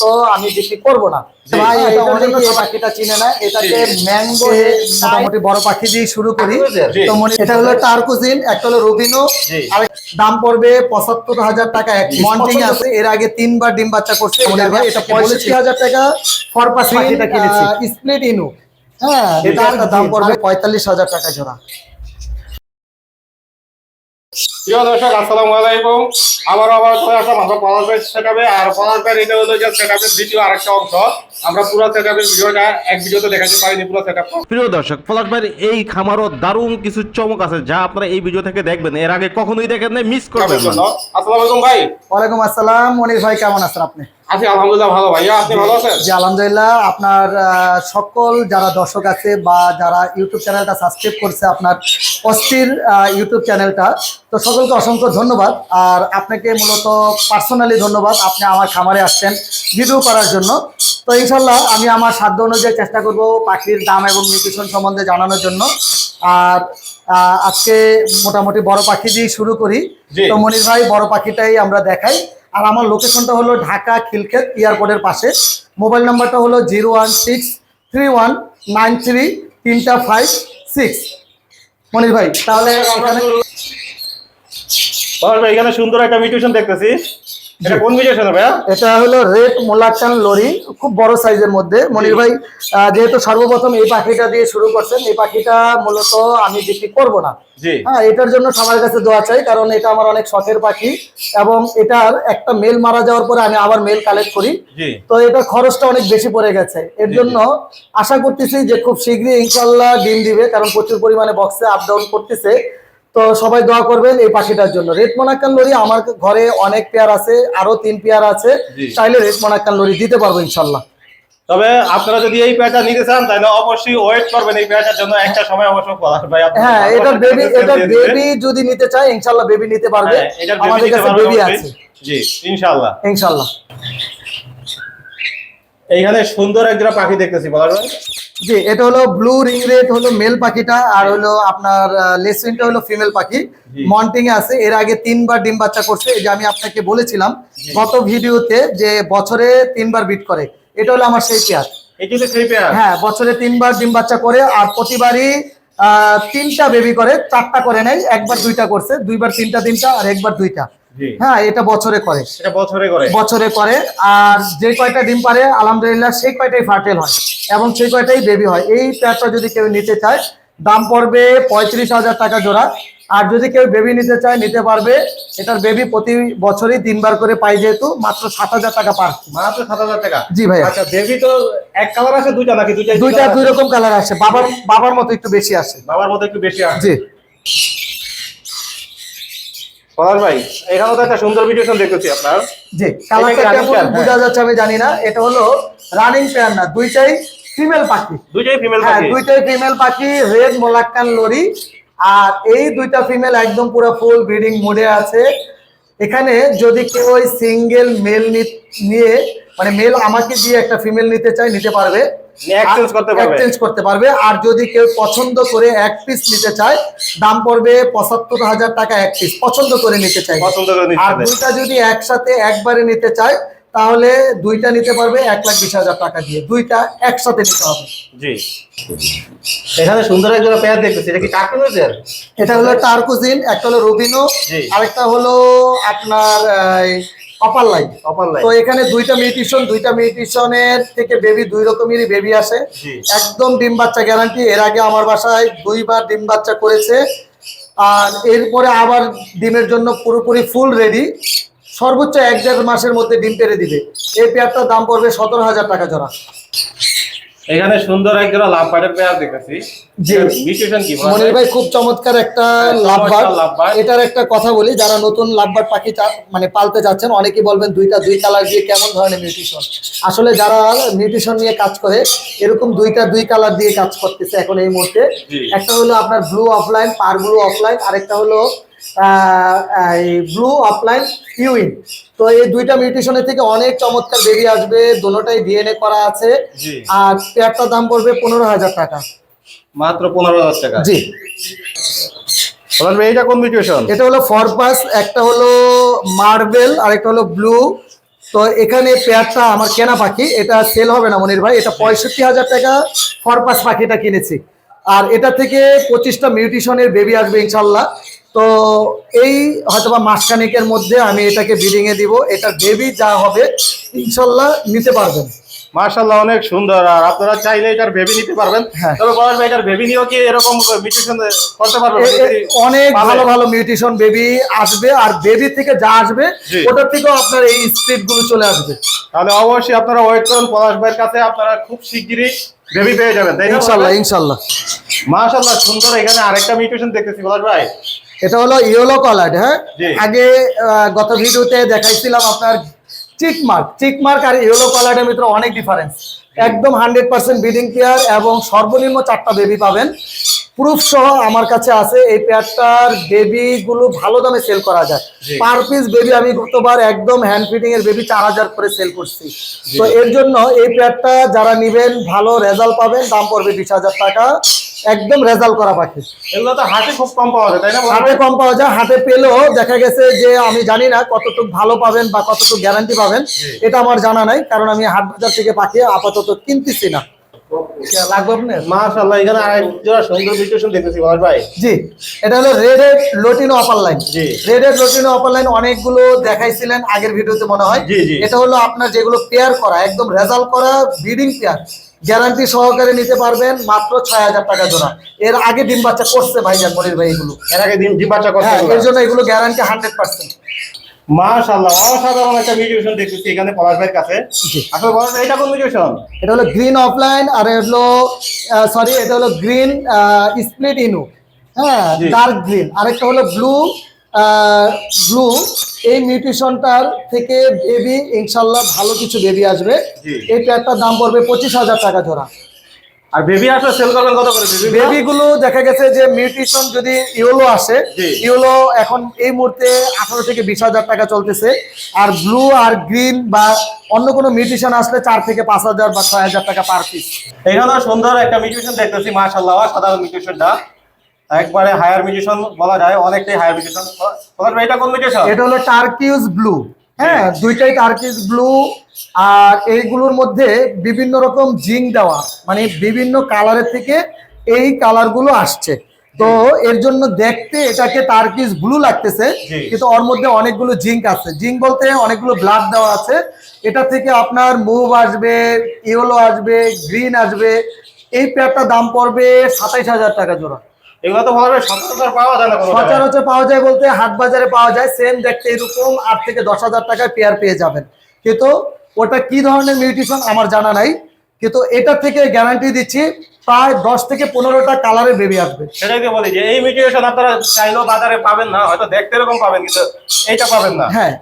মূলত আমি বিক্রি করব না। ভাই এটা অনেকে পাখিটা চিনে না। এটাকে ম্যাঙ্গো মোটামুটি বড় পাখি দিয়ে শুরু করি। তো মনে এটা হলো টার্কুজিন একটা হলো রুবিনো। আর দাম পড়বে পঁচাত্তর হাজার টাকা এক মন্টিং আছে। এর আগে তিনবার ডিম বাচ্চা করছে ভাই এটা পঁয়ষট্টি হাজার টাকা ফরপাস পাখিটা কিনেছি। Split ino. হ্যাঁ এটার দাম পড়বে পঁয়তাল্লিশ হাজার টাকা জোড়া। প্রিয় দর্শক আসসালামু আলাইকুম। আবার আবার চলে আসলাম আমরা পলাশ ভাই সেটাবে আর পলাশ ভাই এটা হলো যে সেটাপের দ্বিতীয় আরেকটা অংশ। আমরা পুরো সেটাপের ভিডিওটা এক ভিডিওতে দেখাতে পারিনি পুরো সেটআপ প্রিয় দর্শক পলাশ ভাইয়ের এই খামারও দারুণ কিছু চমক আছে যা আপনারা এই ভিডিও থেকে দেখবেন। এর আগে কখনোই দেখেন না মিস করবেন আসসালামু আলাইকুম ভাই। ওয়ালাইকুম আসসালাম মনির ভাই কেমন আছেন আপনি? আছি আলহামদুলিল্লাহ ভালো। ভাইয়া আপনি ভালো আছেন? জি আলহামদুলিল্লাহ। আপনার সকল যারা দর্শক আছে বা যারা ইউটিউব চ্যানেলটা সাবস্ক্রাইব করছে আপনার অস্থির ইউটিউব চ্যানেলটা তো সকলকে অসংখ্য ধন্যবাদ। আর আপনাকে মূলত পার্সোনালি ধন্যবাদ আপনি আমার খামারে আসছেন ভিডিও করার জন্য। তো ইনশাল্লাহ আমি আমার সাধ্য অনুযায়ী চেষ্টা করব পাখির দাম এবং নিউট্রিশন সম্বন্ধে জানানোর জন্য। আর আজকে মোটামুটি বড় পাখি দিয়ে শুরু করি। তো মনির ভাই বড় পাখিটাই আমরা দেখাই। আর আমার লোকেশনটা হলো ঢাকা খিলক্ষেত এয়ারপোর্টের পাশে। মোবাইল নাম্বারটা হলো zero one six three one nine three তিনটা ফাইভ সিক্স মনির ভাই, তাহলে এখানে ভাই, এখানে সুন্দর একটা মিউটিউশন দেখতেছি। এটা কোন মিউটেশন ভাইয়া? এটা হলো রেড মোলাকান লরি খুব বড় সাইজের মধ্যে। মনির ভাই যেহেতু সর্বপ্রথম এই পাখিটা দিয়ে শুরু করছেন এই পাখিটা মূলত আমি বিক্রি করব না। হ্যাঁ এটার জন্য সবার কাছে দোয়া চাই কারণ এটা আমার অনেক শখের পাখি এবং এটার একটা মেল মারা যাওয়ার পরে আমি আবার মেল কালেক্ট করি। তো এটা খরচটা অনেক বেশি পড়ে গেছে। এর জন্য আশা করতেছি যে খুব শীঘ্রই ইনশাল্লাহ ডিম দিবে কারণ প্রচুর পরিমাণে বক্সে আপ ডাউন করতেছে। তো সবাই দোয়া করবেন এই পাখিটার জন্য। রেড মোনাক্কান লরি আমার ঘরে অনেক পেয়ার আছে আরও তিন পেয়ার আছে। চাইলে রেড মোনাক্কান লরি দিতে পারব ইনশাল্লাহ। তবে আপনারা যদি এই পেয়ারটা নিতে চান তাহলে অবশ্যই ওয়েট করবেন এই পেয়ারটার জন্য। একটা সময় অবশ্য ভাই হ্যাঁ এটার বেবি এটার বেবি যদি নিতে চায় ইনশাল্লাহ বেবি নিতে পারবে। হ্যাঁ, আমাদের কাছে বেবি আছে। জি ইনশাআল্লাহ ইনশাল্লাহ। এইখানে সুন্দর একটা পাখি দেখতেছি বলার ভাই। জি এটা হলো ব্লু রিং রেড হলো মেল পাখিটা আর হলো আপনার লেসুইনটা হলো ফিমেল পাখি। মন্টিং এ আছে এর আগে তিনবার ডিম বাচ্চা করছে এই যে আমি আপনাকে বলেছিলাম গত ভিডিওতে যে বছরে তিনবার বিট করে এটা হলো আমার সেই পেয়ার হ্যাঁ বছরে তিনবার ডিম বাচ্চা করে আর প্রতিবারই আহ, তিনটা বেবি করে চারটা করে নাই একবার দুইটা করছে দুইবার তিনটা তিনটা আর একবার দুইটা। হ্যাঁ এটা বছরে করে। এটা বছরে করে। বছরে করে। আর যে কয়টা ডিম পারে আলহামদুলিল্লাহ সেই কয়টাই ফার্টেল হয় এবং সেই কয়টাই বেবি হয়। এই পেয়ারটা যদি কেউ নিতে চায় দাম পড়বে পঁয়ত্রিশ হাজার টাকা জোড়া। আর যদি কেউ বেবি নিতে চায় নিতে পারবে। এটার বেবি প্রতি বছরই তিনবার করে পাই যেহেতু মাত্র সাত হাজার টাকা পার মাত্র সাত হাজার টাকা? জি ভাই আচ্ছা বেবি তো এক কালার আছে দুইটা নাকি? দুইটা দুইটা দুই রকম কালার আসে বাবার বাবার মতো একটু বেশি আসে বাবার মতো একটু বেশি আছে। জি। পলাশ ভাই এখানে তো একটা সুন্দর দেখতেছি আপনার। জি কালারটা কেমন। বোঝা যাচ্ছে আমি জানি না। এটা হলো রানিং পেয়ার না দুইটাই ফিমেল পাখি। দুইটাই ফিমেল হ্যাঁ দুইটাই ফিমেল পাখি রেড মোলাক্কান লরি আর এই দুইটা ফিমেল একদম পুরো ফুল ব্রিডিং মোডে আছে। এখানে যদি কেউ ওই সিঙ্গেল মেল নিয়ে মানে মেল আমাকে দিয়ে একটা ফিমেল নিতে চায় নিতে পারবে। করতে পারবে। এক্সচেঞ্জ করতে পারবে। আর যদি কেউ পছন্দ করে এক পিস নিতে চায় দাম পড়বে পঁচাত্তর হাজার টাকা এক পিস পছন্দ করে নিতে চাই পছন্দ করে নিতে আর দুইটা যদি একসাথে একবারে নিতে চায় তাহলে দুইটা নিতে পারবে এক লাখ বিশ হাজার টাকা দিয়ে। দুইটা একসাথে নিতে হবে। জি। এখানে সুন্দর একজন পেয়ার দেখতেছি। এটা কি কার্টুন এটা হলো টার্কুজিন একটা হলো রুবিনো। আরেকটা হলো আপনার কপার লাইন অপার লাইন তো এখানে দুইটা মিউটিশন দুইটা মিউটিশনের থেকে বেবি দুই রকমেরই বেবি আসে। একদম ডিম বাচ্চা গ্যারান্টি এর আগে আমার বাসায় দুইবার ডিম বাচ্চা করেছে। আর এরপরে আবার ডিমের জন্য পুরোপুরি ফুল রেডি সর্বোচ্চ এক দেড় মাসের মধ্যে ডিম পেরে দিবে। এই পেয়ারটার দাম পড়বে সতেরো হাজার টাকা জোড়া। এখানে সুন্দর একজন লাভ পাটের পেয়ার দেখতেছি। জি। মিউটেশন কি মনির ভাই খুব চমৎকার একটা লাভবার্ড। এটার একটা কথা বলি যারা নতুন লাভবার পাখি মানে পালতে যাচ্ছেন অনেকেই বলবেন দুইটা দুই কালার দিয়ে কেমন ধরনের মিউটিশন আসলে যারা মিউটিশন নিয়ে কাজ করে এরকম দুইটা দুই কালার দিয়ে কাজ করতেছে এখন এই মুহূর্তে। একটা হলো আপনার blue opaline pair blue opaline আরেকটা হলো ব্লু অফলাইন ইউইন তো এই দুইটা মিউটেশনের থেকে অনেক চমৎকার বেবি আসবে দোনোটাই ডিএনএ করা আছে। আর পেয়ারটার দাম পড়বে পনেরো হাজার টাকা। মাত্র পনেরো হাজার টাকা। জি। এইটা কোন মিউটেশন? এটা হলো ফরপাস একটা হলো মার্বেল আর একটা হলো ব্লু। তো এখানে পেয়ারটা আমার কেনা পাখি এটা সেল হবে না মনির ভাই এটা পঁয়ষট্টি হাজার টাকা ফরপাস পাখিটা কিনেছি। আর এটা থেকে পঁচিশটা মিউটিশনের বেবি আসবে ইনশাল্লাহ। তো এই হয়তোবা মাসখানেকের মধ্যে আমি এটাকে ব্রিডিং এ দিব এটার বেবি যা হবে ইনশাল্লাহ নিতে পারবেন। মাশাআল্লাহ অনেক সুন্দর। আর আপনারা চাইলে এটার বেবি নিতে পারবেন। হ্যাঁ। তবে পলাশ ভাই এটার বেবি নিয়েও কি এরকম মিউটেশন করতে পারবেন? এ- এ- অনেক ভালো ভালো মিউটিশন বেবি আসবে আর বেবি থেকে যা আসবে ওটার থেকেও আপনার এই স্পিডগুলো চলে আসবে। তাহলে অবশ্যই আপনারা ওয়েট করুন পলাশ ভাইয়ের কাছে আপনারা খুব শিগগিরই বেবি পেয়ে যাবেন। তাই ইনশাল্লাহ ইনশাল্লাহ। মাশাআল্লাহ সুন্দর। এখানে আরেকটা মিউটেশন দেখতেছি পলাশ ভাই। এটা হলো ইয়েলো কলার্ড হ্যাঁ? আগে গত ভিডিওতে দেখাইছিলাম আপনার চিকমার্ক চিকমার্ক চিক মার্ক আর ইয়েলো কালারের ভিতরে অনেক ডিফারেন্স একদম হান্ড্রেড পার্সেন্ট ব্রিডিং কেয়ার এবং সর্বনিম্ন চারটা বেবি পাবেন। প্রুফ সহ আমার কাছে আছে এই পেয়ারটার বেবি গুলো ভালো দামে সেল করা যায়। পার পিস বেবি আমি গতবার একদম হ্যান্ড ফিটিং এর বেবি চার হাজার করে সেল করছি। তো এর জন্য এই পেয়ারটা যারা নিবেন ভালো রেজাল্ট পাবেন দাম পড়বে বিশ হাজার টাকা। একদম রেজাল্ট করা পাখি। এগুলো তো হাতে খুব কম পাওয়া যায় তাই না হাটে কম পাওয়া যায় হাটে পেলেও দেখা গেছে যে আমি জানি না কতটুকু ভালো পাবেন বা কতটুকু গ্যারান্টি পাবেন এটা আমার জানা নাই কারণ আমি হাট বাজার থেকে পাখি আপাতত কিনতেছি না। লাগবে আপনার? মাশাআল্লাহ এখানে আরেক সুন্দর মিউটেশন দেখতেছি পলাশ ভাই। জি এটা হলো red add lutino upper line জি। Red add lutino upper line অনেকগুলো দেখাইছিলেন আগের ভিডিওতে মনে হয়। এটা হলো আপনার যেগুলো পেয়ার করা একদম রেজাল্ট করা ব্রিডিং পেয়ার গ্যারান্টি সহকারে নিতে পারবেন মাত্র ছয় হাজার টাকা জোড়া। এর আগে ডিম বাচ্চা করছে ভাইজান মনির ভাই এগুলো। এর আগে দিন ডিম বাচ্চা করতে হ্যাঁ এর জন্য এগুলো গ্যারান্টি হান্ড্রেড পার্সেন্ট মাশাআল্লাহ অসাধারণ একটা দেখতেছি এখানে পলাশ ভাইয়ের কাছে। আসলে পলাশ এটা কোন এটা হলো গ্রিন অফলাইন আর এটা হলো সরি এটা হলো গ্রিন স্প্লিট ইনু হ্যাঁ। ডার্ক গ্রিন আরেকটা হলো ব্লু ব্লু এই মিউটেশনটার থেকে বেবি ইনশাল্লাহ ভালো কিছু বেবি আসবে। এই প্যাকটার দাম পড়বে পঁচিশ হাজার টাকা জোড়া। আর বেবি আসলে সেল করবেন কত করে বেবি বেবি গুলো দেখা গেছে যে মিউটেশন যদি ইউলো আসে জি। ইউলো এখন এই মুহূর্তে আঠারো থেকে বিশ হাজার টাকা চলতেছে। আর ব্লু আর গ্রিন বা অন্য কোনো মিউটেশন আসলে চার থেকে পাঁচ হাজার বা ছয় হাজার টাকা পার পিস এখানে সুন্দর একটা মিউটেশন দেখতেছি মাশাআল্লাহ সাধারণ মিউটেশনটা একবারে হায়ার মিউটেশন বলা যায় অনেকটাই হায়ার মিউটেশন এটা কোন মিউটেশন এটা হলো টার্কিউজ ব্লু হ্যাঁ দুইটাই টার্কিউজ ব্লু আর এইগুলোর মধ্যে বিভিন্ন রকম জিং দেওয়া মানে বিভিন্ন কালারের থেকে এই কালারগুলো আসছে। তো এর জন্য দেখতে এটাকে টার্কিস ব্লু লাগতেছে কিন্তু ওর মধ্যে অনেকগুলো জিঙ্ক আছে। জিঙ্ক বলতে অনেকগুলো ব্লাড দেওয়া আছে। এটা থেকে আপনার মুভ আসবে ইয়েলো আসবে গ্রিন আসবে। এই পেয়ারটার দাম পড়বে সাতাইশ হাজার টাকা জোড়া। এগুলো তো ভালো সচরাচর পাওয়া যায় না সচরাচর পাওয়া যায় বলতে হাট বাজারে পাওয়া যায় সেম দেখতে এরকম আট থেকে দশ হাজার টাকায় পেয়ার পেয়ে যাবেন। কিন্তু ওটা কি ধরনের মিউটিশন আমার জানা নাই কিন্তু এটা থেকে গ্যারান্টি দিচ্ছি প্রায় দশ থেকে পনেরোটা কালারের বেবি আসবে। সেটাই তো বলি যে এই মিউটেশন আপনারা চাইলেও বাজারে পাবেন না হয়তো দেখতে এরকম পাবেন কিন্তু এইটা পাবেন না। হ্যাঁ।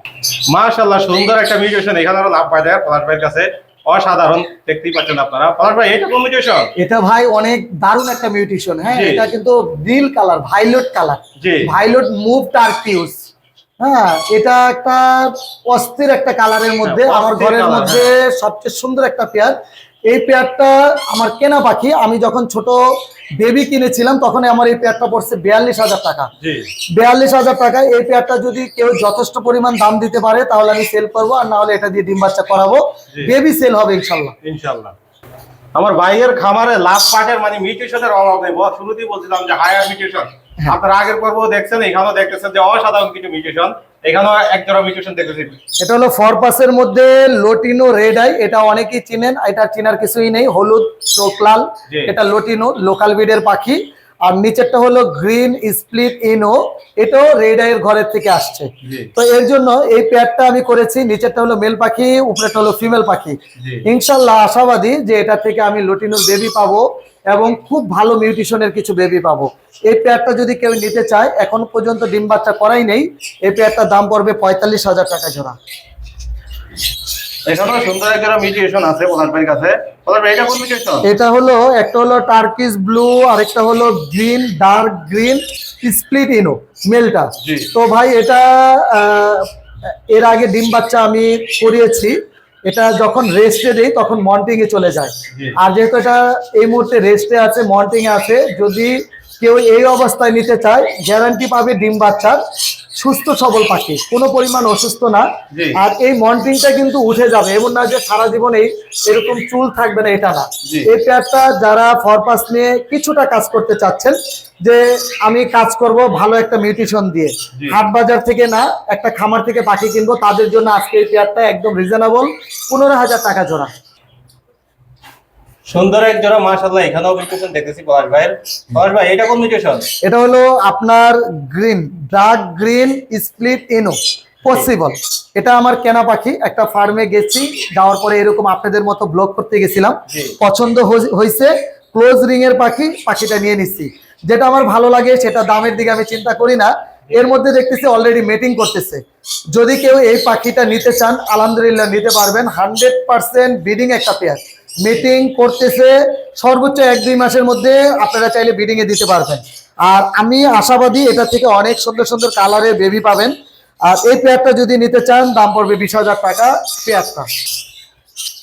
মাশাআল্লাহ সুন্দর একটা মিউটেশন এখানে আরও লাভ পাওয়া যায় পলাশ ভাইয়ের কাছে। অসাধারণ দেখতেই পাচ্ছেন আপনারা। পলাশ ভাই এটা কোন মিউটেশন এটা ভাই অনেক দারুণ একটা মিউটেশন হ্যাঁ এটা কিন্তু নীল কালার ভাইলট কালার। জি। ভাইলট মুভ টার্কিউস হ্যাঁ এটা একটা অস্থির একটা কালারের মধ্যে হ্যাঁ, আমার ঘরের মধ্যে সবচেয়ে সুন্দর একটা পেয়ার এই পেয়ারটা আমার কেনা পাখি। আমি যখন ছোট বেবি কিনেছিলাম তখন আমার এই পেয়ারটা পড়ছে বিয়াল্লিশ হাজার টাকা। বিয়াল্লিশ হাজার টাকায় এই পেয়ারটা যদি কেউ যথেষ্ট পরিমাণ দাম দিতে পারে তাহলে আমি সেল করব আর না হলে এটা দিয়ে ডিম বাচ্চা করাবো। বেবি সেল হবে ইনশাল্লাহ। ইনশাআল্লাহ আমার ভাইয়ের খামারে লাভ পাটের মানে মিউটেশনের অভাব নেই শুরুতেই বলছিলাম যে হায়ার মিউটেশন আপনারা আগের পর্ব দেখছেন এখানেও দেখতেছেন যে অসাধারণ কিছু মিউটেশন এখানেও এক জোড়া মিউটেশন দেখতেছি এটা হলো ফরপাসের মধ্যে লোটিনো রেড আই এটা অনেকেই চিনেন এটা চিনার কিছুই নেই হলুদ চোখ লাল এটা লোটিনো লোকাল বিডের পাখি। আর নিচেরটা হলো গ্রিন স্প্লিট ইনো এটাও রেড আইয়ের ঘরের থেকে আসছে। তো এর জন্য এই পেয়ারটা আমি করেছি নিচেরটা হলো মেল পাখি উপরেরটা হলো ফিমেল পাখি। ইনশাল্লাহ আশাবাদী যে এটা থেকে আমি লোটিনোর বেবি পাবো। এবং খুব ভালো মিউটিশনের কিছু বেবি পাবো। এই পেয়ারটা যদি কেউ নিতে চায় এখন পর্যন্ত ডিম বাচ্চা করাই নেই এই পেয়ারটার দাম পড়বে পঁয়তাল্লিশ হাজার টাকা জোড়া। এটা হলো একটা হলো টার্কিস ব্লু হলো green dark green split ino মেলটা তো ভাই এটা এর আগে ডিম বাচ্চা আমি করিয়েছি। এটা যখন রেস্টে দেই তখন মন্টিং এ চলে যায়। আর যেহেতু এটা এই মুহূর্তে রেস্টে আছে মন্টিং এ আছে যদি কেউ এই অবস্থায় নিতে চায় গ্যারান্টি পাবে ডিম বাচ্চার সুস্থ সবল পাখি কোনো পরিমাণ অসুস্থ না। আর এই মন্টিংটা কিন্তু উঠে যাবে এমন না যে সারা জীবন এই এরকম চুল থাকবে না এটা না। এই পেয়ারটা যারা ফরপাস নিয়ে কিছুটা কাজ করতে চাচ্ছেন যে আমি কাজ করব ভালো একটা মিউটিশন দিয়ে। হাট বাজার থেকে না একটা খামার থেকে পাখি কিনবো তাদের জন্য আজকে এই পেয়ারটা একদম রিজনেবল পনেরো হাজার টাকা জোড়া। সুন্দর এক জোড়া মাশাআল্লাহ এখানেও মিউটেশন দেখতেছি পলাশ ভাইয়ের। পলাশ ভাই এটা কোন মিউটেশন এটা হলো আপনার green dark green split ino possible এটা আমার কেনা পাখি একটা ফার্মে গেছি যাওয়ার পরে এরকম আপনাদের মতো ব্লগ করতে গেছিলাম। পছন্দ হয়ে- হয়েছে ক্লোজ রিং এর পাখি পাখিটা নিয়ে নিচ্ছি। যেটা আমার ভালো লাগে সেটা দামের দিকে আমি চিন্তা করি না। এর মধ্যে দেখতেছি অলরেডি মেটিং করতেছে। যদি কেউ এই পাখিটা নিতে চান আলহামদুলিল্লাহ নিতে পারবেন। হান্ড্রেড পার্সেন্ট বিডিং একটা পেয়ার মিটিং করতেছে সর্বোচ্চ এক দুই মাসের মধ্যে আপনারা চাইলে বিডিং এ দিতে পারবেন। আর আমি আশাবাদী এটা থেকে অনেক সুন্দর সুন্দর কালারের বেবি পাবেন। আর এই পেয়ারটা যদি নিতে চান দাম পড়বে বিশ হাজার টাকা পেয়ারটা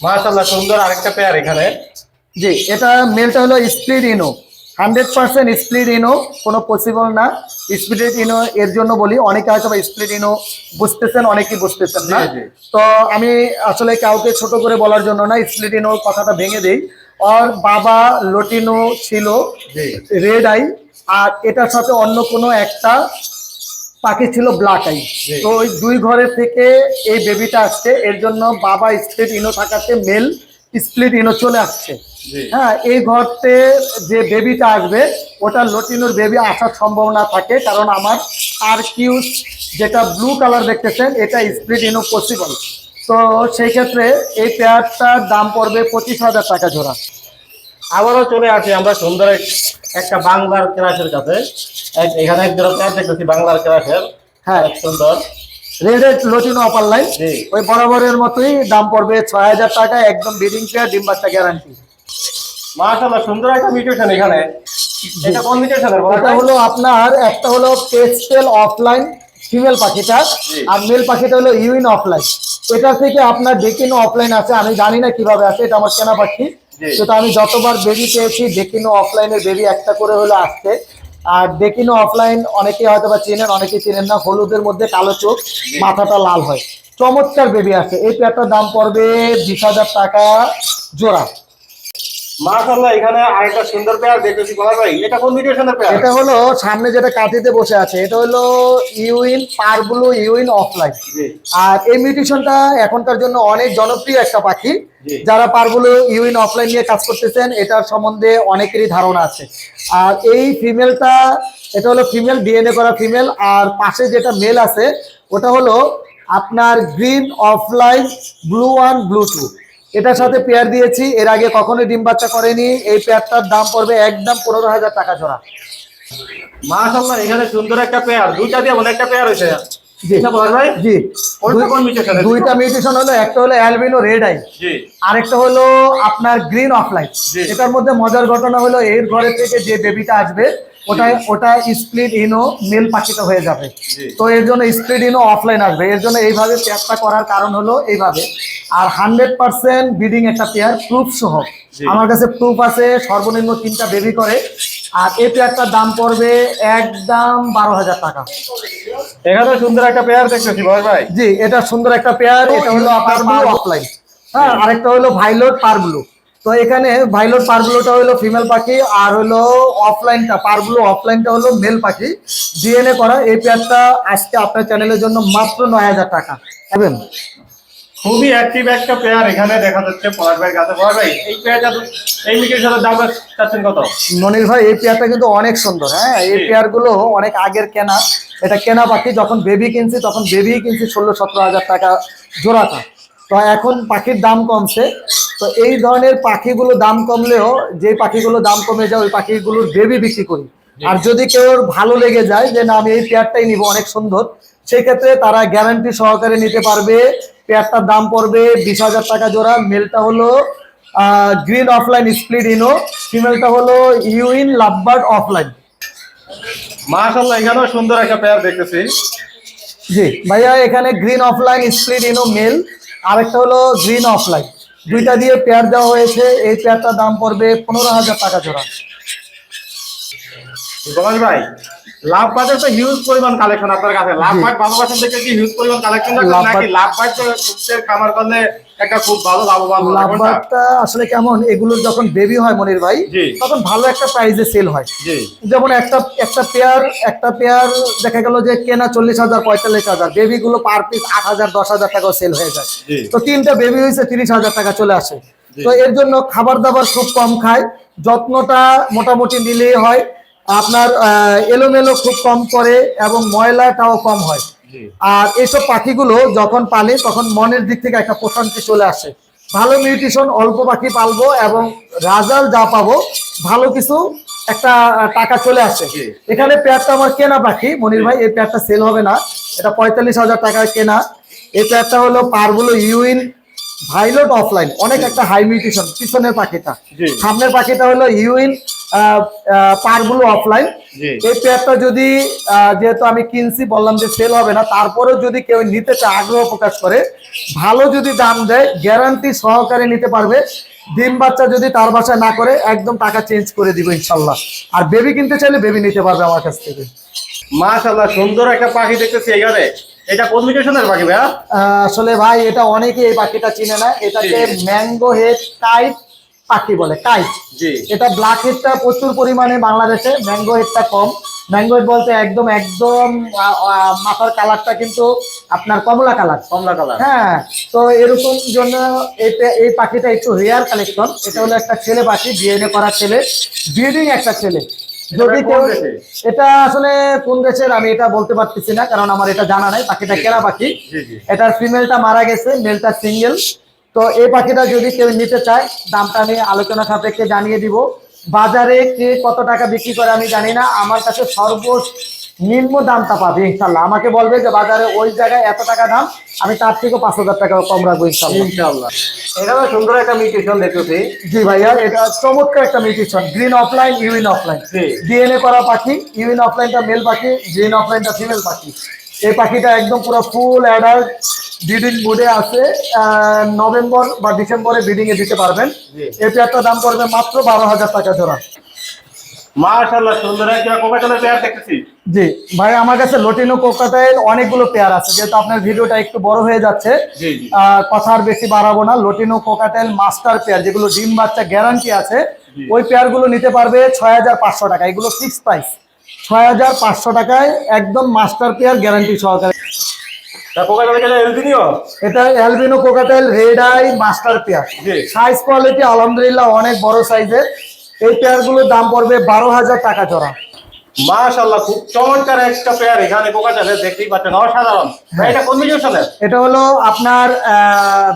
মাসাল্লাহ সুন্দর আরেকটা পেয়ার এখানে। জি এটা মেলটা হলো split ino hundred percent split ino কোনো পসিবল না। স্প্লিট ইনো এর জন্য বলি অনেকে হয়তো বা স্প্লিট ইনো বুঝতেছেন অনেকেই বুঝতেছেন না। তো আমি আসলে কাউকে ছোট করে বলার জন্য না স্প্লিট ইনো কথাটা ভেঙে দেই। আর বাবা লটিনো ছিল রেড আই আর এটার সাথে অন্য কোনো একটা পাখি ছিল ব্ল্যাক আই তো ওই দুই ঘরের থেকে এই বেবিটা আসছে এর জন্য বাবা স্প্লিট ইনো থাকাতে মেল স্প্লিট ইনো চলে আসছে। হ্যাঁ এই ঘরতে যে বেবিটা আসবে ওটা লটিনোর বেবি আসার সম্ভাবনা থাকে কারণ আমার আর কিউস যেটা ব্লু কালার দেখতেছেন এটা স্প্লিট ইনো পসিবল তো সেই ক্ষেত্রে এই পেয়ারটার দাম পড়বে পঁচিশ হাজার টাকা জোড়া। আবারও চলে আসি আমরা সুন্দর একটা বাংলার ক্রাশের কাছে। এক- এখানে এক জোড়া পেয়ার দেখতেছি বাংলার ক্রাশের হ্যাঁ। সুন্দর। রেডেড লটিনো অপার লাইন। ওই বরাবরের মতোই দাম পড়বে ছয় হাজার টাকা একদম বিডিং পেয়ার ডিম বাচ্চা গ্যারান্টি মাশাআল্লাহ সুন্দর একটা মিউটেশন এখানে। এটা কোন মিউটেশনের এটা হলো আপনার একটা হলো পেস্টেল অফলাইন ফিমেল পাখিটা আর মেল পাখিটা হলো ইউইন অফলাইন এটা থেকে আপনার ডেকিনো অফলাইন আছে আমি জানি না কীভাবে আছে এটা আমার কেনা পাখি। সেটা আমি যতবার বেবি পেয়েছি ডেকিনো অফলাইনের বেবি একটা করে হলো আসছে। আর ডেকিনো অফলাইন অনেকে হয়তো বা চেনেন অনেকে চেনেন না হলুদের মধ্যে কালো চোখ মাথাটা লাল হয়। চমৎকার বেবি আছে। এই পেয়ারটার দাম পড়বে বিশ হাজার টাকা জোড়া। মাশাআল্লাহ এখানে আরেকটা সুন্দর পেয়ার দেখতেছি বলা ভাই এটা কোন মিউটেশনের পেয়ার এটা হলো সামনে যেটা কাটিতে বসে আছে এটা হলো ইউইন পারব্লু ইউইন অফলাইন আর এই মিউটেশনটা এখনকার জন্য অনেক জনপ্রিয় একটা পাখি। যারা পারবুলো ইউইন অফলাইন নিয়ে কাজ করতেছেন এটার সম্বন্ধে অনেকেরই ধারণা আছে। আর এই ফিমেলটা এটা হলো ফিমেল ডিএনএ করা ফিমেল আর পাশে যেটা মেল আছে ওটা হলো আপনার green opaline blue one blue two এটার সাথে পেয়ার দিয়েছি। এর আগে কখনোই ডিম বাচ্চা করেনি। এই পেয়ারটার দাম পড়বে একদম পনেরো হাজার টাকা জোড়া। মাশাআল্লাহ এখানে সুন্দর একটা পেয়ার। দুইটা দিয়ে মনে একটা পেয়ার হয়েছে। জি। দুইটা মিউটেশন হলো একটা হলো অ্যালবিনো রেড আই। আরেকটা হলো আপনার গ্রিন অফলাইন। এটার মধ্যে মজার ঘটনা হলো এর ঘরে থেকে যে বেবিটা আসবে ওটা ওটা স্প্লিট ইনো মেল পাখিটা হয়ে যাবে। তো এর জন্য স্প্লিট ইনো অফলাইন আসবে। এর জন্য এইভাবে পেয়ারটা করার কারণ হলো এইভাবে। আর হান্ড্রেড পার্সেন্ট বিডিং একটা পেয়ার প্রুফ সহ। আমার কাছে প্রুফ আছে সর্বনিম্ন তিনটা বেবি করে। আর এই পেয়ারটার দাম পড়বে একদম বারো হাজার টাকা। এখানে সুন্দর একটা পেয়ার দেখতেছি ভাই? জি এটা সুন্দর একটা পেয়ার এটা হলো আপনার অফলাইন হ্যাঁ আরেকটা হলো ভাইলোট পারব্লু তো এখানে ভাইলোট পারব্লুটা হলো ফিমেল পাখি আর হলো অফলাইনটা পারব্লু অফলাইনটা হলো মেল পাখি। ডিএনএ করা এই পেয়ারটা আজকে আপনার চ্যানেলের জন্য মাত্র নয় হাজার টাকা। পাবেন? খুবই অ্যাক্টিভ একটা পেয়ার এখানে দেখা যাচ্ছে পলাশ ভাইয়ের কাছে। পলাশ ভাই এই পেয়ারটা এই মিউটেশনের দাম চাচ্ছেন কত? মনির ভাই এই পেয়ারটা কিন্তু অনেক সুন্দর হ্যাঁ? এই জি। পেয়ারগুলো অনেক আগের কেনা। এটা কেনা পাখি যখন বেবি কিনছি তখন বেবি কিনছি ষোলো সতেরো হাজার টাকা জোড়াটা। তো এখন পাখির দাম কমছে। তো এই ধরনের পাখিগুলো দাম কমলেও যে পাখিগুলো দাম কমে যায় ওই পাখিগুলোর বেবি বিক্রি করি। আর যদি কেউ ভালো লেগে যায় যে না আমি এই পেয়ারটাই নিব অনেক সুন্দর সেই ক্ষেত্রে তারা গ্যারান্টি সহকারে নিতে পারবে। পেয়ারটার দাম পড়বে বিশ হাজার টাকা জোড়া। মেলটা হলো গ্রিন অফলাইন স্প্লিট ইনো ফিমেলটা হলো ইউইন লাভবার্ড অফলাইন মাশাআল্লাহ এখানেও সুন্দর একটা পেয়ার দেখতেছি। জি ভাইয়া এখানে green opaline split ino male আরেকটা হলো গ্রিন অফ লাইট দুইটা দিয়ে পেয়ার দেওয়া হয়েছে। এই পেয়ারটার দাম পড়বে পনেরো হাজার টাকা জোড়া। গোপাল ভাই লাভ পাটের তো হিউজ পরিমাণ কালেকশন আপনার কাছে। লাভ পাট ভালোবাসেন দেখে কি হিউজ পরিমাণ কালেকশন লাভ পাট খামার করলে একটা খুব ভালো লাভবান? লাভবারটা আসলে কেমন এগুলোর যখন বেবি হয় মনির ভাই তখন ভালো একটা প্রাইজে সেল হয়। যেমন একটা একটা পেয়ার একটা পেয়ার দেখা গেল যে কেনা চল্লিশ হাজার পঁয়তাল্লিশ হাজার বেবি গুলো পার পিস আট হাজার দশ হাজার টাকাও সেল হয়ে যায়। তো তিনটা বেবি হয়েছে তিরিশ হাজার টাকা চলে আসে। তো এর জন্য খাবার দাবার খুব কম খায় যত্নটা মোটামুটি নিলেই হয়। আপনার এলোমেলো খুব কম করে এবং ময়লাটাও কম হয়। আর এইসব পাখিগুলো যখন পালে তখন মনের দিক থেকে একটা প্রশান্তি চলে আসে। ভালো মিউটিশন অল্প পাখি পালবো এবং রাজাল যা পাবো ভালো কিছু একটা টাকা চলে আসে। এখানে প্যাটটা আমার কেনা পাখি মনির ভাই এই প্যাডটা সেল হবে না। এটা পঁয়তাল্লিশ হাজার টাকায় কেনা। এই প্যাটটা হলো পারগুলো ইউইন ভাইলট অফলাইন অনেক একটা হাই মিউটেশন পিছনের পাখিটা। সামনের পাখিটা হলো ইউইন পারগুলো অফলাইন। এই পেয়ারটা যদি যেহেতু আমি কিনছি বললাম যে সেল হবে না তারপরেও যদি কেউ নিতে চায় আগ্রহ প্রকাশ করে ভালো যদি দাম দেয় গ্যারান্টি সহকারে নিতে পারবে। ডিম বাচ্চা যদি তার বাসায় না করে একদম টাকা চেঞ্জ করে দিব ইনশাল্লাহ। আর বেবি কিনতে চাইলে বেবি নিতে পারবে আমার কাছ থেকে। মাশাআল্লাহ সুন্দর একটা পাখি দেখতেছি এখানে। এটা কোন মিউটেশনের পাখি আহ, আসলে ভাই এটা অনেকে এই পাখিটা চিনে না। এটাকে। ম্যাঙ্গো হেড কাইট পাখি বলে কাইট জি। এটা ব্ল্যাক হেডটা প্রচুর পরিমাণে বাংলাদেশে ম্যাঙ্গো হেডটা কম। ম্যাঙ্গো হেড বলতে একদম একদম মাথার কালারটা কিন্তু আপনার কমলা কালার কমলা কালার হ্যাঁ তো এরকম জন্য এটা এই পাখিটা একটু রেয়ার কালেকশন এটা হলো একটা ছেলে পাখি ডিএনএ করা ছেলে। ব্রিডিং একটা ছেলে। যদি এটা আসলে কোন দেশের আমি এটা বলতে পারতেছি না কারণ আমার এটা জানা নাই পাখিটা কেনা পাখি। এটার ফিমেলটা মারা গেছে মেলটা সিঙ্গেল। তো এই পাখিটা যদি কেউ নিতে চায় দামটা আমি আলোচনা সাপেক্ষে জানিয়ে দিব। বাজারে কে কত টাকা বিক্রি করে আমি জানি না আমার কাছে সর্বনিম্ন দামটা পাবে ইনশাল্লাহ। আমাকে বলবে যে বাজারে ওই জায়গায় এত টাকা দাম আমি তার থেকেও পাঁচ হাজার টাকা কম রাখব ইনশাল্লাহ। এখানে সুন্দর একটা মিউটেশন দেখতেছি। জি ভাইয়া এটা চমৎকার একটা মিউটেশন গ্রিন অফলাইন ইউইন অফলাইন। ডিএনএ করা পাখি ইউইন অফলাইনটা মেল পাখি গ্রিন অফলাইনটা ফিমেল পাখি। এই পাখিটা একদম পুরো ফুল অ্যাডাল্ট ব্রিডিং মুডে আছে নভেম্বর বা ডিসেম্বরে ব্রিডিং এ দিতে পারবেন। এই পেয়ারটা দাম পড়বে মাত্র বারো হাজার টাকা জোড়া। মাশাআল্লাহ সুন্দর। একটা কোকাটেলের পেয়ার দেখতেছি। জি ভাই আমার কাছে লটিনো কোকাটাইল অনেকগুলো পেয়ার আছে। যেহেতু আপনার ভিডিওটা একটু বড় হয়ে যাচ্ছে। কথা আর বেশি বাড়াবো না। লটিনো কোকাটেল মাস্টার পেয়ার যেগুলো ডিম বাচ্চা গ্যারান্টি আছে ওই পেয়ারগুলো নিতে পারবে ছয় হাজার পাঁচশো টাকা। এগুলো ফিক্স প্রাইস ছয় হাজার পাঁচশো টাকায় একদম মাস্টার পেয়ার গ্যারান্টি সহকারে। এটা albino cockatiel red eye master pair size quality আলহামদুলিল্লাহ অনেক বড় সাইজের এই পেয়ারগুলোর দাম পড়বে বারো হাজার টাকা জোড়া। মাশাআল্লাহ খুব চমৎকার একটা পেয়ার এখানে কোকাটেলের দেখতেই পাচ্ছেন অসাধারণ। এটা কোন মিউটেশনের এটা হলো আপনার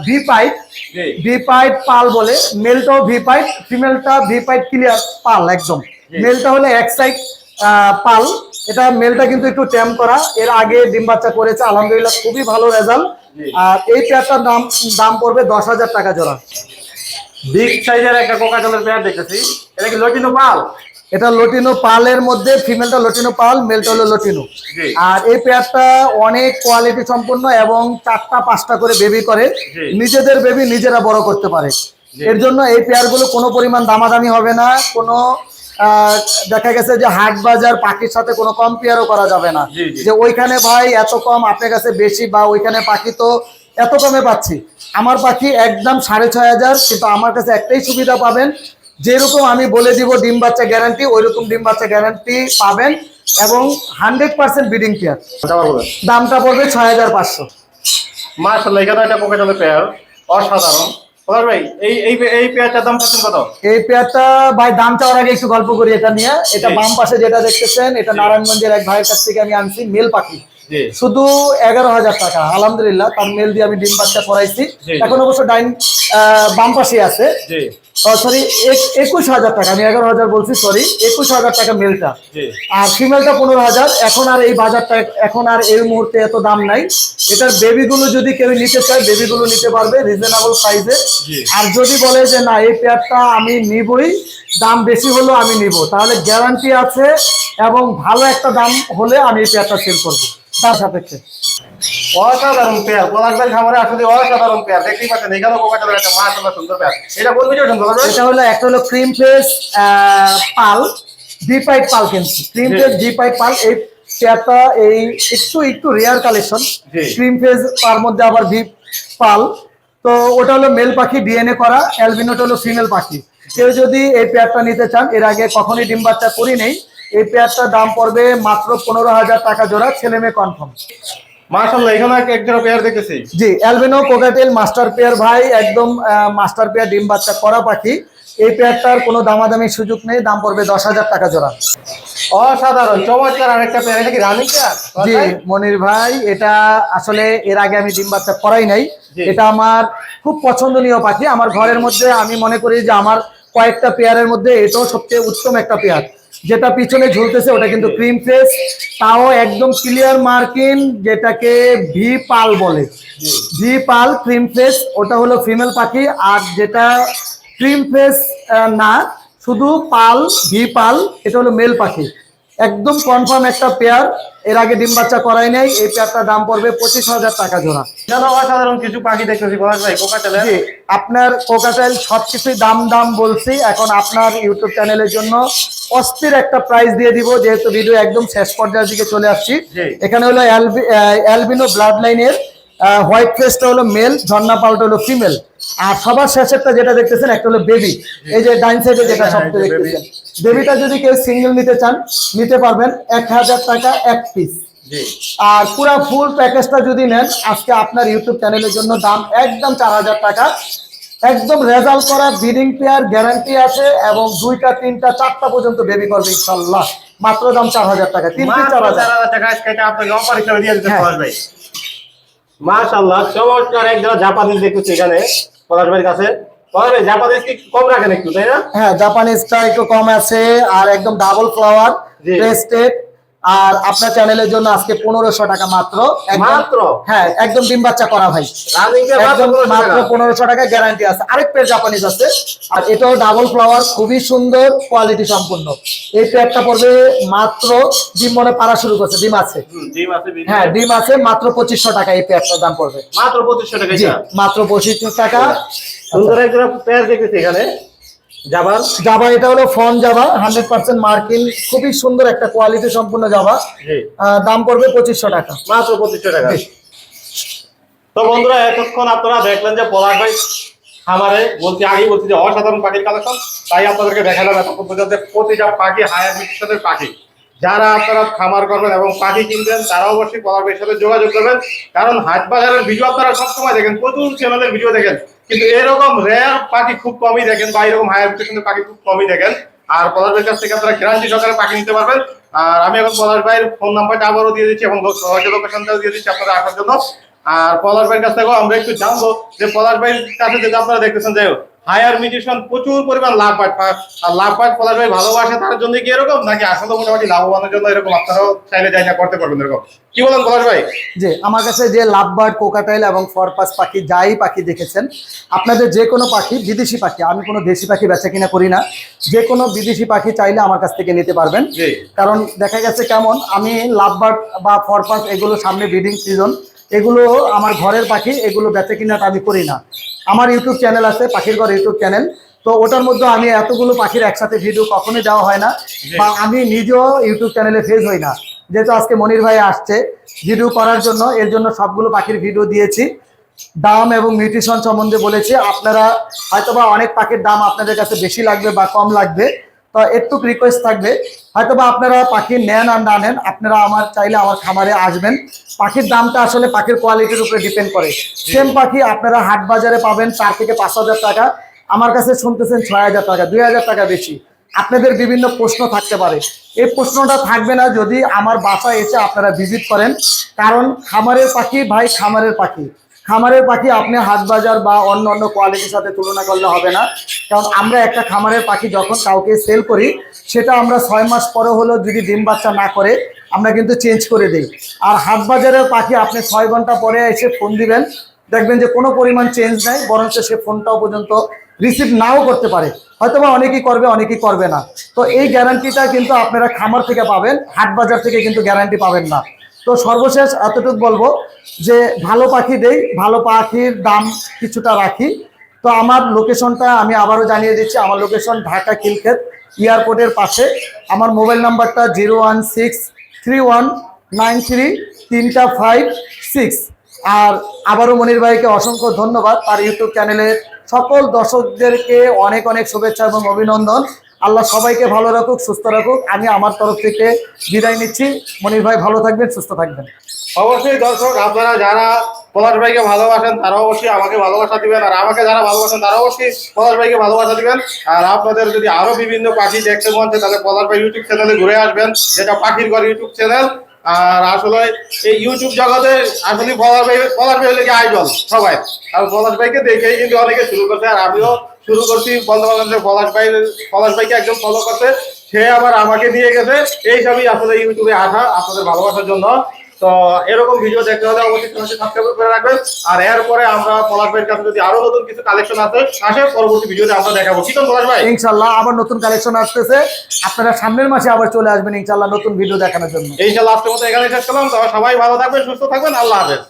V pied V pied pearl বলে মেলটাও ভি পাইপ ফিমেলটা ভি পাইপ ক্লিয়ার পাল একদম। মেলটা হলো এক সাইড পাল। এটা মেলটা কিন্তু একটু ট্যাম করা। এর আগে ডিম বাচ্চা করেছে আলহামদুলিল্লাহ খুবই ভালো রেজাল্ট আর এই পেয়ারটার দাম দাম পড়বে দশ হাজার টাকা জোড়া। বিগ সাইজের একটা কোকাটেলের পেয়ার দেখতেছি। এটা কি লটিনো পাল এটা লটিনো পালের মধ্যে ফিমেলটা লটিনো পাল মেলটা হলো লটিনো আর এই পেয়ারটা অনেক কোয়ালিটি সম্পন্ন এবং চারটা পাঁচটা করে বেবি করে। নিজেদের বেবি নিজেরা বড় করতে পারে। এর জন্য এই পেয়ারগুলো কোনো পরিমাণ দামাদামি হবে না। কোনো দেখা গেছে যে হাট বাজার পাখির সাথে কোনো কম্পেয়ারও করা যাবে না। যে ওইখানে ভাই এত কম আপনার কাছে বেশি বা ওইখানে পাখি তো এত কমে পাচ্ছি। আমার পাখি একদম সাড়ে ছয় হাজার কিন্তু আমার কাছে একটাই সুবিধা পাবেন যেরকম আমি বলে দিব ডিম বাচ্চা গ্যারান্টি ওইরকম ডিম বাচ্চা গ্যারান্টি পাবেন এবং হান্ড্রেড পার্সেন্ট বিডিং পেয়ার দামটা পড়বে? ছয় হাজার পাঁচশো। মাশাআল্লাহ এখানে একটা কোকাটেলের পেয়ার অসাধারণ। ভাই এই এই এই পেয়ারটার দাম পাচ্ছেন কত? এই পেয়ারটা ভাই দাম চাওয়ার আগে একটু গল্প করি এটা নিয়ে। এটা বাম পাশে যেটা দেখতেছেন এটা নারায়ণগঞ্জের এক ভাইয়ের কাছ থেকে আমি আনছি মেল পাখি। শুধু এগারো হাজার টাকা আলহামদুলিল্লাহ তার মেল দিয়ে আমি ডিম বাচ্চা করাইছি। এখন অবশ্য ডাইন বাম পাশে আছে। সরি একুশ হাজার টাকা আমি এগারো হাজার বলছি সরি একুশ হাজার টাকা মেলটা আর ফিমেলটা পনেরো হাজার এখন আর এই বাজারটা এখন আর এই মুহূর্তে এত দাম নাই। এটার বেবিগুলো যদি কেউ নিতে চায় বেবিগুলো নিতে পারবে রিজনেবল প্রাইসে আর যদি বলে যে না এই পেয়ারটা আমি নিবই দাম বেশি হলেও আমি নিব তাহলে গ্যারান্টি আছে এবং ভালো একটা দাম হলে আমি এই পেয়ারটা সেল করব। তার সাপেক্ষে। অসাধারণ পেয়ার পলাশবাড়ি খামারে আসলে অসাধারণ পেয়ার দেখতেই পাচ্ছেন এখানেও কোকাটেলের একটা মাশাআল্লাহ সুন্দর পেয়ার এটা কোন মিউটেশন বলো এটা হলো একটা হলো cream face pearl D pied pearl কিন্তু। ক্রিম জি। ফেজ ডি পাইপ পাল এই পেয়ারটা এই একটু একটু রেয়ার কালেকশন। ক্রিম ফেজ তার মধ্যে আবার ভি পাল। তো ওটা হলো মেল পাখি ডিএনএ করা। অ্যালবিনোটা হলো ফিমেল পাখি। কেউ যদি এই পেয়ারটা নিতে চান এর আগে কখনই ডিম বাচ্চা করি নেই। এই পেয়ারটার দাম পড়বে মাত্র পনেরো হাজার টাকা জোড়া ছেলে মেয়ে কনফার্ম মাশাআল্লাহ এখানে এক জোড়া পেয়ার দেখতেছি জি অ্যালবিনো কোকাটেল মাস্টার পেয়ার ভাই একদম মাস্টার পেয়ার ডিম বাচ্চা করা পাখি। এই পেয়ারটার কোনো দামাদামি সুযোগ নেই দাম পড়বে দশ হাজার টাকা জোড়া। অসাধারণ চমৎকার আরেকটা পেয়ার এটা কি রানিং পেয়ার? জি মনির ভাই এটা আসলে এর আগে আমি ডিম বাচ্চা করাই নাই। এটা আমার খুব পছন্দনীয় পাখি। আমার ঘরের মধ্যে আমি মনে করি যে আমার কয়েকটা পেয়ারের মধ্যে এটাও সবচেয়ে উত্তম একটা পেয়ার। যেটা পিছনে ঝুলতেছে ওটা কিন্তু ক্রিম ফেস তাও একদম ক্লিয়ার মার্কিন যেটাকে ভি পাল বলে। ভি পাল ক্রিম ফেস ওটা হলো ফিমেল পাখি, আর যেটা ক্রিম ফেস না, শুধু পাল ভি পাল এটা হলো মেল পাখি। একদম কনফার্ম একটা পেয়ার এর আগে ডিম বাচ্চা করাই নাই এই পেয়ারটার দাম পড়বে পঁচিশ হাজার টাকা জোড়া। অসাধারণ কিছু পাখি দেখতেছি ভাই আপনার কোকাটাইল সবকিছুই দাম দাম বলছি। এখন আপনার ইউটিউব চ্যানেলের জন্য অস্থির একটা প্রাইস দিয়ে দিব যেহেতু ভিডিও একদম শেষ পর্যায়ের দিকে চলে আসছি। এখানে হলো অ্যালবিনো ব্লাড লাইনের হোয়াইট ফেসটা হলো মেল ঝর্ণা পালটা হলো ফিমেল আর সবার শেষেরটা যেটা দেখতেছেন একটা হলো বেবি এই যে ডাইন সাইডে যেটা যে দেখতেছেন। বেবিটা যদি কেউ সিঙ্গেল নিতে চান নিতে পারবেন এক হাজার টাকা এক পিস আর পুরো ফুল প্যাকেজটা যদি নেন আজকে আপনার ইউটিউব চ্যানেলের জন্য দাম একদম চার হাজার টাকা। একদম রেজাল্ট করা ব্রিডিং পেয়ার গ্যারান্টি আছে এবং দুইটা তিনটা চারটা পর্যন্ত বেবি করবে ইনশাল্লাহ মাত্র দাম চার হাজার টাকা তিন চার হাজার। টাকা আজকে আপনাকে অফার হিসেবে দিয়ে দিতে হ্যাঁ। মাশাআল্লাহ চমৎকার একজন জাপানিজ দেখতেছি এখানে পলাশ ভাইয়ের কাছে পলাশ ভাই জাপানিজ কি কম রাখেন একটু তাই না হ্যাঁ জাপানিজটা একটু কম আছে আর একদম ডাবল ফ্লাওয়ার জি। আর আপনার চ্যানেলের জন্য আজকে পনেরোশো টাকা মাত্র। মাত্র? হ্যাঁ একদম ডিম বাচ্চা করা ভাই। মাত্র একদম 1500 মাত্র টাকা। পনেরোশো টাকা গ্যারান্টি আছে। আরেক পেয়ার জাপানিজ আছে। আর এটাও ডাবল ফ্লাওয়ার খুবই সুন্দর কোয়ালিটি সম্পূর্ণ। এই পেয়ারটা পড়বে মাত্র ডিম মনে পারা শুরু করছে ডিম আছে। হ্যাঁ ডিম আছে মাত্র পঁচিশশো টাকা এই পেয়ারটার দাম পড়বে। মাত্র পঁচিশশো টাকা মাত্র পঁচিশশো টাকা। সুন্দর এক জোড়া পেয়ার দেখতেছি এখানে। জাবার জাভা এটা হলো ফন জাভা হান্ড্রেড পার্সেন্ট মার্কিন খুবই সুন্দর একটা কোয়ালিটি সম্পূর্ণ জাভা জি। দাম পড়বে পঁচিশশো টাকা। মাত্র পঁচিশশো টাকা। তো বন্ধুরা এতক্ষণ আপনারা দেখলেন যে পলাশ ভাই খামারে বলছি আগে বলছি যে অসাধারণ পাখির কালেকশন। তাই আপনাদেরকে দেখালাম এতক্ষণ পর্যন্ত প্রতিটা পাখি হায়ার মিক্সের পাখি। যারা আপনারা খামার করবেন এবং পাখি কিনবেন তারা অবশ্যই ভাইয়ের সাথে যোগাযোগ করবেন। কারণ হাট বাজারের ভিডিও আপনারা সবসময় দেখেন, প্রচুর চ্যানেলের ভিডিও দেখেন। কিন্তু এরকম রেয়ার পাখি খুব কমই দেখেন বা এরকম হায়ার মিক্সের পাখি খুব কমই দেখেন। আর পলাশ ভাইয়ের কাছ থেকে আপনারা গ্যারান্টি সহকারে পাখি নিতে পারবেন। আর আমি এখন পলাশ ভাইয়ের ফোন নাম্বারটা আবারও দিয়ে দিচ্ছি এবং লোকেশনটাও দিয়ে দিচ্ছি আপনারা আসার জন্য। আর পলাশ ভাইয়ের কাছ থেকেও আমরা একটু জানব যে পলাশ ভাইয়ের কাছে যেটা আপনারা দেখতেছেন যে হায়ার মিউটিশন প্রচুর পরিমাণ লাভ পায় আর লাভ পায় পলাশ ভাই ভালোবাসে তার জন্য কি এরকম নাকি আসলে মোটামুটি লাভবানের জন্য এরকম আপনারাও চাইলে যাই না করতে পারবেন এরকম? কি বলেন পলাশ ভাই? যে আমার কাছে যে লাভ লাভবার্ড কোকাটাইল এবং ফরপাস পাখি যাই পাখি দেখেছেন আপনাদের যে কোনো পাখি বিদেশি পাখি আমি কোনো দেশি পাখি বেচা কিনা করি না যে কোনো বিদেশি পাখি চাইলে আমার কাছ থেকে নিতে পারবেন। কারণ দেখা গেছে কেমন আমি লাভ লাভবার্ড বা ফরপাস এগুলো সামনে ব্রিডিং সিজন এগুলো আমার ঘরের পাখি এগুলো বেচা কিনাটা আমি করি না। আমার ইউটিউব চ্যানেল আছে পাখির ঘর ইউটিউব চ্যানেল। তো ওটার মধ্যে আমি এতগুলো পাখির একসাথে ভিডিও কখনোই দেওয়া হয় না বা আমি নিজেও ইউটিউব চ্যানেলে ফেজ হই না। যেহেতু আজকে মনির ভাই আসছে ভিডিও করার জন্য এর জন্য সবগুলো পাখির ভিডিও দিয়েছি। দাম এবং নিউট্রিশন সম্বন্ধে বলেছি। আপনারা হয়তোবা অনেক পাখির দাম আপনাদের কাছে বেশি লাগবে বা কম লাগবে। তো একটু রিকোয়েস্ট থাকবে। হয়তোবা আপনারা পাখি নেন আর না নেন আপনারা আমার চাইলে আমার খামারে আসবেন। পাখির দামটা আসলে পাখির কোয়ালিটির উপরে ডিপেন্ড করে। সেম পাখি আপনারা হাট বাজারে পাবেন চার থেকে পাঁচ হাজার টাকা। আমার কাছে শুনতেছেন ছয় হাজার টাকা দুই হাজার টাকা বেশি। আপনাদের বিভিন্ন প্রশ্ন থাকতে পারে। এই প্রশ্নটা থাকবে না যদি আমার বাসায় এসে আপনারা ভিজিট করেন। কারণ খামারের পাখি ভাই খামারের পাখি। খামারের পাখি আপনি হাট বাজার বা অন্য অন্য কোয়ালিটির সাথে তুলনা করলে হবে না। কারণ আমরা একটা খামারের পাখি যখন কাউকে সেল করি, সেটা আমরা ছয় মাস পরে হলেও যদি ডিম বাচ্চা না করে, আমরা কিন্তু চেঞ্জ করে দিই। আর হাট বাজারের পাখি আপনি ছয় ঘণ্টা পরে এসে ফোন দিবেন, দেখবেন যে কোনো পরিমাণ চেঞ্জ নাই, বরঞ্চ সে ফোনটাও পর্যন্ত রিসিভ নাও করতে পারে। হয়তো বা অনেকেই করবে অনেকেই করবে না। তো এই গ্যারান্টিটা কিন্তু আপনারা খামার থেকে পাবেন হাট বাজার থেকে কিন্তু গ্যারান্টি পাবেন না। তো সর্বশেষ এতটুকু বলব যে ভালো পাখি দেই, ভালো পাখির দাম কিছুটা রাখি। তো আমার লোকেশনটা আমি আবারও জানিয়ে দিচ্ছি, আমার লোকেশন ঢাকা কিলক্ষেত এয়ারপোর্টের পাশে। আমার মোবাইল নাম্বারটা zero one six three one nine three তিনটা ফাইভ সিক্স। আর আবারও মনির ভাইকে অসংখ্য ধন্যবাদ, তার ইউটিউব চ্যানেলের সকল দর্শকদেরকে অনেক অনেক শুভেচ্ছা এবং অভিনন্দন। আল্লাহ সবাইকে ভালো রাখুক, সুস্থ রাখুক। আমি আমার তরফ থেকে বিদায় নিচ্ছি। মনির ভাই, ভালো থাকবেন, সুস্থ থাকবেন। অবশ্যই দর্শক, আপনারা যারা পলাশ ভাইকে ভালোবাসেন তারা অবশ্যই আমাকে ভালোবাসা দিবেন। আর আমাকে যারা ভালোবাসেন তারা অবশ্যই পলাশ ভাইকে ভালোবাসা দিবেন। আর আপনাদের যদি আরও বিভিন্ন পাখি দেখতে মন চায়, তাহলে পলাশ ভাই ইউটিউব চ্যানেলে ঘুরে আসবেন, যেটা পাখির ঘর ইউটিউব চ্যানেল আর আসলে এই ইউটিউব জগতে আসলে পলাশ ভাই পলাশ ভাই হলে কি আইডল সবাই। আর পলাশ ভাইকে দেখেই কিন্তু অনেকে শুরু করছে, আর আমিও শুরু করছি পারলাম পলাশ ভাই পলাশ ভাইকে একদম ফলো করতে। সে আবার আমাকে দিয়ে গেছে। এই সবই আসলে ইউটিউবে আসা আপনাদের ভালোবাসার জন্য। তো এরকম ভিডিও দেখতে হলে অবশ্যই চ্যানেলটি সাবস্ক্রাইব করে রাখবেন। আর এরপরে আমরা পলাশ ভাইয়ের কাছে যদি আরও নতুন কিছু কালেকশন আসে আসে পরবর্তী ভিডিওতে আমরা দেখাবো। কি পলাশ ভাই? ইনশাল্লাহ আবার নতুন কালেকশন আসতেছে। আপনারা সামনের মাসে আবার চলে আসবেন ইনশাল্লাহ নতুন ভিডিও দেখানোর জন্য। ইনশাল্লাহ আজকের মতো এখানে শেষ করলাম। সবাই ভালো থাকবেন সুস্থ থাকবেন। আল্লাহ হাফেজ।